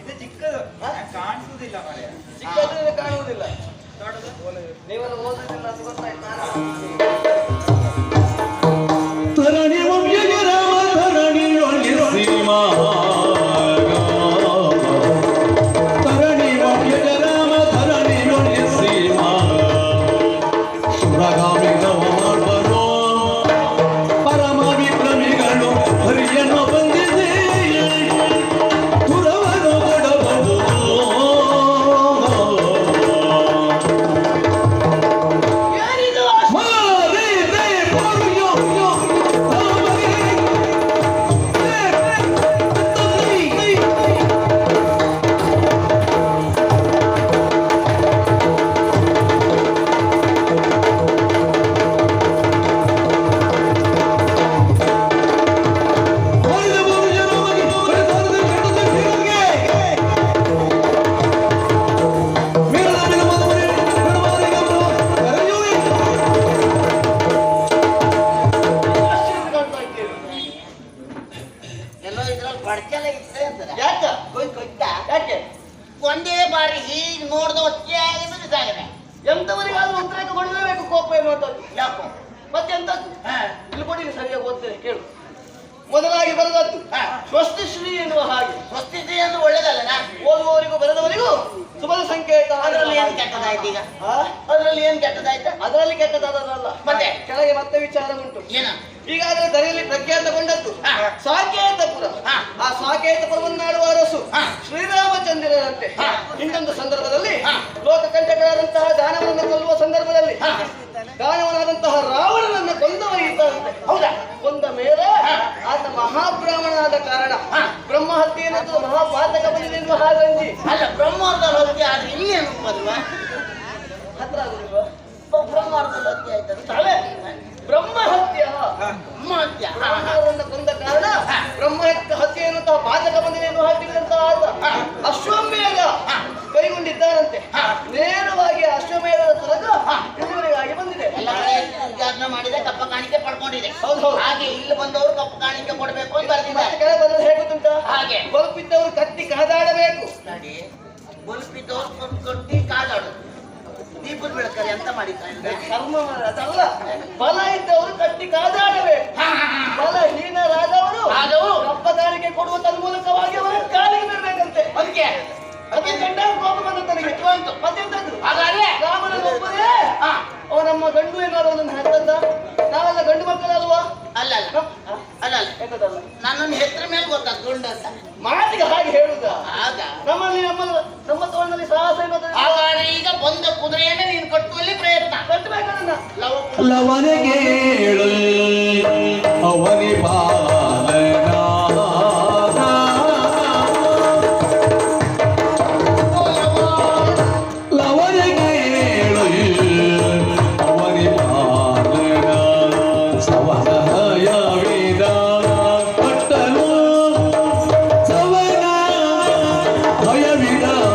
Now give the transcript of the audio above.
ಇದು ಚಿಕ್ಕದು. ಕಾಣಿಸುವುದಿಲ್ಲ ಮನೆ ಚಿಕ್ಕದು ಕಾಣುವುದಿಲ್ಲ. ನೀವೆಲ್ಲ ಓದುದಿಲ್ಲ ಅಂತ ಗೊತ್ತಾಯ್ತು. ಬಡ್ಕೆಲ್ಲ ಇತ್ತೆ ಯಾಕ? ಕೊಯ್ ಕೊಯ್ತ ಯಾಕೆ? ಒಂದೇ ಬಾರಿ ಹೀಗೆ ನೋಡ್ದು ಒಚ್ಚಾಗಿ ಬಿದ್ದಾಗದೆ ಎಂತವರಿಗಾದ್ರೂ ಉತ್ತರ ಕೊಡಲೇಬೇಕು ಕೋಪ ಏನು ಯಾಕೋ? ಮತ್ತೆಂತ. ಇಲ್ಲಿ ಕೊಡಿ ಸರಿಯಾಗಿ ಓದ್ತೇನೆ ಕೇಳು. ಮೊದಲಾಗಿ ಬರೆದದ್ದು? ಸ್ವಸ್ತಿ ಶ್ರೀ ಎನ್ನುವ ಹಾಗೆ. ಸ್ವಸ್ತಿತಿ ಅಂದ್ರೆ ಒಳ್ಳೇದಲ್ಲ ಓದುವವರಿಗೂ ಬರೆದವರಿಗೂ ಶುಭದ ಸಂಕೇತ ಅದರಲ್ಲಿ ಏನ್ ಕೆಟ್ಟದಾಯ್ತು ಈಗ? ಅದರಲ್ಲಿ ಏನ್ ಕೆಟ್ಟದಾಯ್ತು? ಅದರಲ್ಲಿ ಕೆಟ್ಟದಾದದಲ್ಲ ಮತ್ತೆ? ಕೆಳಗೆ ಮತ್ತೆ ವಿಚಾರ ಉಂಟು. ಏನ? ಈಗಾಗಲೇ ದರೆಯಲ್ಲಿ ಪ್ರಖ್ಯಾತಗೊಂಡದ್ದು ಕೊಂಡದ್ದು. ಸಾಕೇತಪುರ ಆ ಆ ಸಾಕೇತಪುರವನ್ನಾಡುವ ಅರಸು. ಶ್ರೀರಾಮಚಂದ್ರನಂತೆ. ಇನ್ನೊಂದು ಸಂದರ್ಭದಲ್ಲಿ ಲೋಕ ಲೋಕಕಂಟಕರಾದಂತಹ ದಾನವನನ್ನು ಕೊಲ್ಲುವ ಸಂದರ್ಭದಲ್ಲಿ. ದಾನವನಾದಂತಹ ರಾವಣನನ್ನು ಕೊಂದವ ಹೌದಾ? ಕೊಂದ ಮೇಲೆ ಆತ ಮಹಾಬ್ರಾಹ್ಮಣನಾದ ಕಾರಣ. ಬ್ರಹ್ಮ ಹತ್ಯೆ ಮಹಾಪಾತಕ ಬಂದಿದೆ ಎನ್ನುವ ಹಾಗಂಜಿ ಅಲ್ಲ ಬ್ರಹ್ಮಾರ್ಧದ ಹತ್ಯೆ ಆದ್ರೆ ಇಲ್ಲಿ ಏನು ಬಲ್ವಾ ಹತ್ರ ಆಗುದಿಲ್ವಾ ಬ್ರಹ್ಮಾರ್ಧದ ಹತ್ಯೆ ಆಯ್ತದ ತಲೆ ಬ್ರಹ್ಮ ಹತ್ಯೆ ಬ್ರಹ್ಮ ಒಂದು ಕೊಂದ ಕಾರಣ ಹಾ. ಬ್ರಹ್ಮ ಹತ್ಯೆ ಎನ್ನುವಂತಹ ಪಾತಕ ಬಂದಿದೆ ಎನ್ನುವ ಹಾಕಿದಂತಹ ಆತ. ಅಶ್ವಮೇಧ ಕೈಗೊಂಡಿದ್ದಾರಂತೆ. ನೇರವಾಗಿ ಅಶ್ವಮೇಧದ ತನಕ ಇಲ್ಲಿವರೆಗಾಗಿ ಬಂದಿದೆ. ಎಲ್ಲ ಮಾಡಿದೆ ಕಪ್ಪ ಕಾಣಿಕೆ ಪಡ್ಕೊಂಡಿದೆ. ಹೌದು. ಹಾಗೆ ಇಲ್ಲಿ ಬಂದವರು ಕಪ್ಪ ಕಾಣಿಕೆ ಕೊಡಬೇಕು ಅಂತ ಬಂದ್ರೆ ಹೇಗೆ ಗೊತ್ತುಂಟ? ಹಾಗೆ. ಬಲಪಿದ್ದವರು ಕತ್ತಿ ಕಾದಾಡಬೇಕು. ನೋಡಿ ಬಲ್ಪಿದ್ದವ್ರು ಕಟ್ಟಿ ಕಾದಾಡು. ದೀಪದ ಬೆಳಕಲ್ಲಿ ಎಂತ ಮಾಡಿದ್ದಾರೆ ಕರ್ಮ ಅದಲ್ಲ ಬಲ ಇದ್ದವರು ಕಟ್ಟಿ ಅದಕ್ಕೆ ಗಂಡ ಕೋಪ ಬಂದ ಹಾಗಾದ್ರೆ. ಅವ ನಮ್ಮ ಗಂಡು ಏನಾದ್ರು ಅದನ್ನ ಹೆತ್ತಂದ ನಾವೆಲ್ಲ ಗಂಡು ಮಕ್ಕಳಲ್ವಾ? ಅಲ್ಲ ಅಲ್ಲ. ಅಲ್ಲ ಅಲ್ಲ. ಎಂತದಲ್ಲ? ನನ್ನನ್ನು ಹೆಸರ ಮೇಲೆ ಗೊತ್ತಾಗ ಗುಂಡ ಅಂತ ಮಾತಿಗೆ ಹಾಗೆ ಹೇಳುದ? ಆಗ. ನಮ್ಮಲ್ಲಿ ನಮ್ಮ ನಮ್ಮ ತೋಳಿನಲ್ಲಿ ಸಾಹಸ ಹಾಗಾದ್ರೆ ಈಗ ಬಂದ ಕುದುರೆಯನ್ನೇ ನೀನು ಕಟ್ಟುವಲ್ಲಿ ಪ್ರಯತ್ನ. ಕಟ್ಟಬೇಕನ್ನ. ಲವನಿಗೆ 我要娱乐。